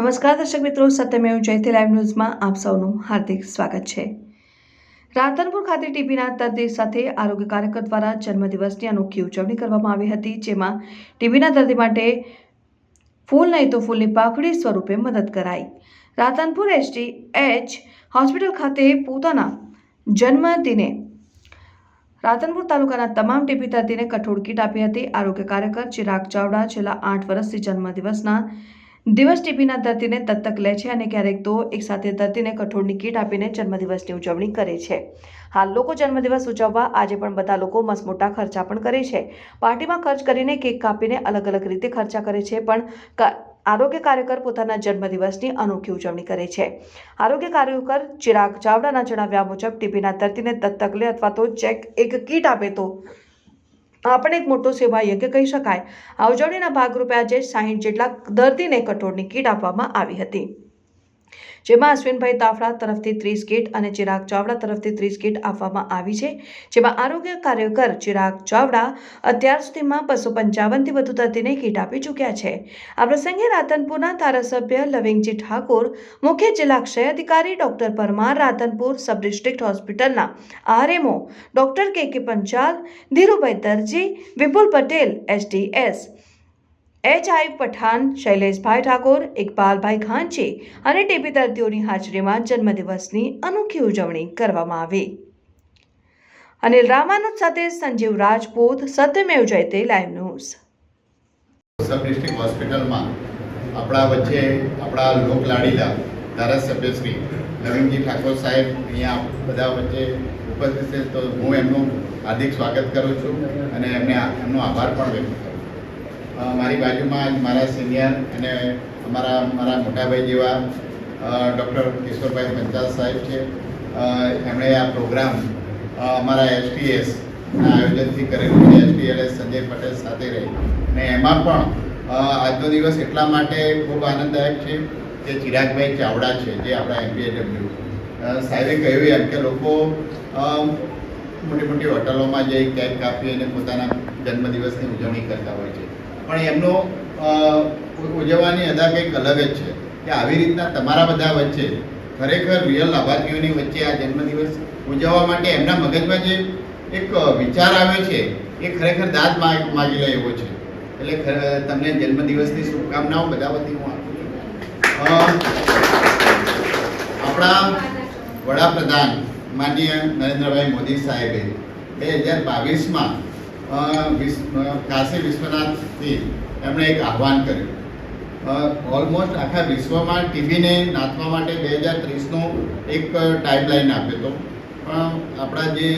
નમસ્કાર દર્શક મિત્રો, સત્યમેવ જયતે લાઈવ ન્યૂઝમાં આપ સૌનું હાર્દિક સ્વાગત છે. રાધનપુર ખાતે ટીબીના દર્દી સાથે આરોગ્ય કાર્યકર દ્વારા જન્મદિવસની અનોખી ઉજવણી કરવામાં આવી હતી, જેમાં ટીબીના દર્દી માટે ફૂલ નહીં તો ફૂલની પાખડી સ્વરૂપે મદદ કરાઈ. રાધનપુર એસટી એચ હોસ્પિટલ ખાતે પોતાના જન્મદિને રાધનપુર તાલુકાના તમામ ટીબી દર્દીને કઠોળ કીટ આપી હતી. આરોગ્ય કાર્યકર ચિરાગ ચાવડા છેલ્લા આઠ વર્ષથી જન્મદિવસના દિવસ ટીપીના દર્દીને દત્તક લે છે અને ક્યારેક તો એક સાથે દર્દીને કઠોળની કીટ આપીને જન્મદિવસની ઉજવણી કરે છે. હાલ લોકો જન્મદિવસ ઉજવવા આજે પણ બધા લોકો મસમોટા ખર્ચા પણ કરે છે. પાર્ટીમાં ખર્ચ કરીને કેક કાપીને અલગ અલગ રીતે ખર્ચા કરે છે, પણ આરોગ્ય કાર્યકર પોતાના જન્મદિવસની અનોખી ઉજવણી કરે છે. આરોગ્ય કાર્યકર ચિરાગ ચાવડાના જણાવ્યા મુજબ ટીબીના દર્દીને દત્તક લે અથવા તો ચેક એક કીટ આપે તો આપણે એક મોટો સેવા યજ્ઞ કહી શકાય. આ ઉજવણીના ભાગરૂપે આજે સાહીઠ જેટલા દર્દીને કઠોળની કીટ આપવામાં આવી હતી. જેમાં અશ્વિનભાઈ તાફડા તરફથી ત્રીસ કીટ અને ચિરાગ ચાવડા તરફથી ત્રીસ કીટ આપવામાં આવી છે, જેમાં આરોગ્ય કાર્યકર ચિરાગ ચાવડા અત્યાર સુધીમાં બસો પંચાવનથી વધુ દર્દીને કીટ આપી ચૂક્યા છે. આ પ્રસંગે રાધનપુરના ધારાસભ્ય લવિંગજી ઠાકોર, મુખ્ય જિલ્લા ક્ષય અધિકારી doctor Parmar Radhanpur, sub district હોસ્પિટલના RMO doctor K K Panchal, Dhirubhai Darji, Vipul Patel, SDS H I Pathan, Shaileshbhai Thakor, Iqbalbhai Khanche અને ટીબી દર્દીઓની હાજરીમાં જન્મદિવસની અનોખી ઉજવણી કરવામાં આવી. અનિલ રામાનુજ સાથે Sanjeev Rajput, Satyameva Jayate live news sub district હોસ્પિટલમાં આપણા વચ્ચે આપણા લોકલાડીલા ધારાસભ્ય શ્રી નવીનજી ઠાકોર સાહેબ અહીંયા બધા વચ્ચે ઉપસ્થિત છે. તો હું એમનું હાર્દિક સ્વાગત કરું છું અને એમને એમનો આભાર પણ વ્યક્ત કરું મારી બાજુમાં મારા સિનિયર અને અમારા, મારા મોટાભાઈ જેવા ડૉક્ટર કિશોરભાઈ પંચાલ સાહેબ છે. એમણે આ પ્રોગ્રામ અમારા એસટીએસ આયોજનથી કરેલું છે. એસટીએલએસ સંજય પટેલ સાથે રહી. ને એમાં પણ આજનો દિવસ એટલા માટે ખૂબ આનંદદાયક છે કે ચિરાગભાઈ ચાવડા છે, જે આપણા એમપીએડબ્લ્યુ સાહેબે કહ્યું એમ કે લોકો મોટી મોટી હોટલોમાં જઈ કેક કાપી અને પોતાના જન્મદિવસની ઉજવણી કરતા હોય છે. પણ એમનો ઉજવવાની અદા કંઈક અલગ જ છે. કે આવી રીતના તમારા બધા વચ્ચે ખરેખર રિયલ લાભાર્થીઓની વચ્ચે આ જન્મદિવસ ઉજવવા માટે એમના મગજમાં જે એક વિચાર આવે છે, એ ખરેખર દાદ માગ લે એવો છે. એટલે તમને જન્મદિવસની શુભકામનાઓ બધા વતી હું આપું આપણા વડાપ્રધાન માનનીય નરેન્દ્રભાઈ મોદી સાહેબે બે હજાર બાવીસમાં કાશી વિશ્વનાથથી એમણે એક આહવાન કર્યું. ઓલમોસ્ટ આખા વિશ્વમાં ટીબીને નાથવા માટે બે હજાર ત્રીસનો એક ટાઈમલાઈન આપ્યો હતો. પણ આપણા જે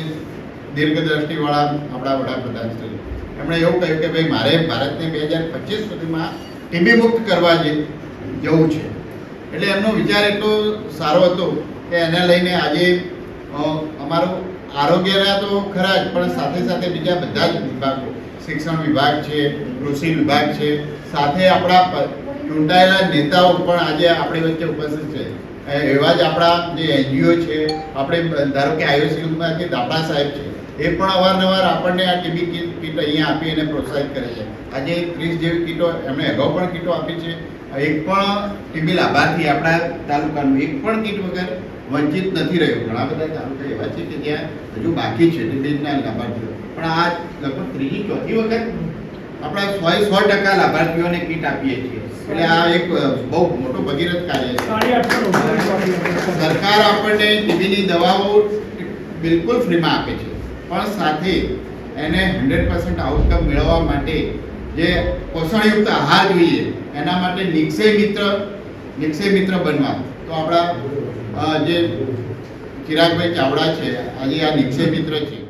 દીર્ઘદ્રષ્ટિવાળા આપણા વડાપ્રધાન શ્રી, એમણે એવું કહ્યું કે ભાઈ, મારે ભારતને બે હજાર પચીસ સુધીમાં ટીબી મુક્ત કરવા જવું છે. એટલે એમનો વિચાર એટલો સારો હતો કે એને લઈને આજે અમારું આરોગ્યના તો ખરા જ, પણ સાથે સાથે બીજા બધા જ વિભાગો. શિક્ષણ વિભાગ છે, કૃષિ વિભાગ છે, સાથે આપણા ચૂંટાયેલા નેતાઓ પણ આજે આપણી વચ્ચે ઉપસ્થિત છે. એવા જ આપણા જે એનજીઓ છે, આપણે ધારો કે આયુષમાંથી દાપડા સાહેબ છે, એ પણ અવારનવાર આપણને આ ટીબી કીટ અહીંયા આપી અને પ્રોત્સાહિત કરે છે. આજે ત્રીસ જેવી કીટો એમણે અગાઉ પણ કીટો આપી છે. એક પણ ટીબી લાભાર્થી આપણા તાલુકાનું, એક પણ કીટ વગર વંચિત નથી રહ્યું. ઘણા બધા તાલુકા એવા છે કે જ્યાં હજુ બાકી છે ટીબીના લાભાર્થીઓ. પણ આ લગભગ ત્રીજી, ચોથી વખત આપણા સો સો ટકા લાભાર્થીઓને કીટ આપીએ છીએ. એટલે આ એક બહુ મોટો ભગીરથ કાર્ય છે. સરકાર આપણને ટીબીની દવાઓ બિલકુલ ફ્રીમાં આપે છે. પણ સાથે એને હંડ્રેડ પર્સન્ટ આઉટકમ મેળવવા માટે જે પોષણયુક્ત આહાર જોઈએ, એના માટે નિક્ષય મિત્ર નિક્ષય મિત્ર બનવા. તો આપણા જે ચિરાગભાઈ ચાવડા છે આજે આ નિક્ષય મિત્ર છે.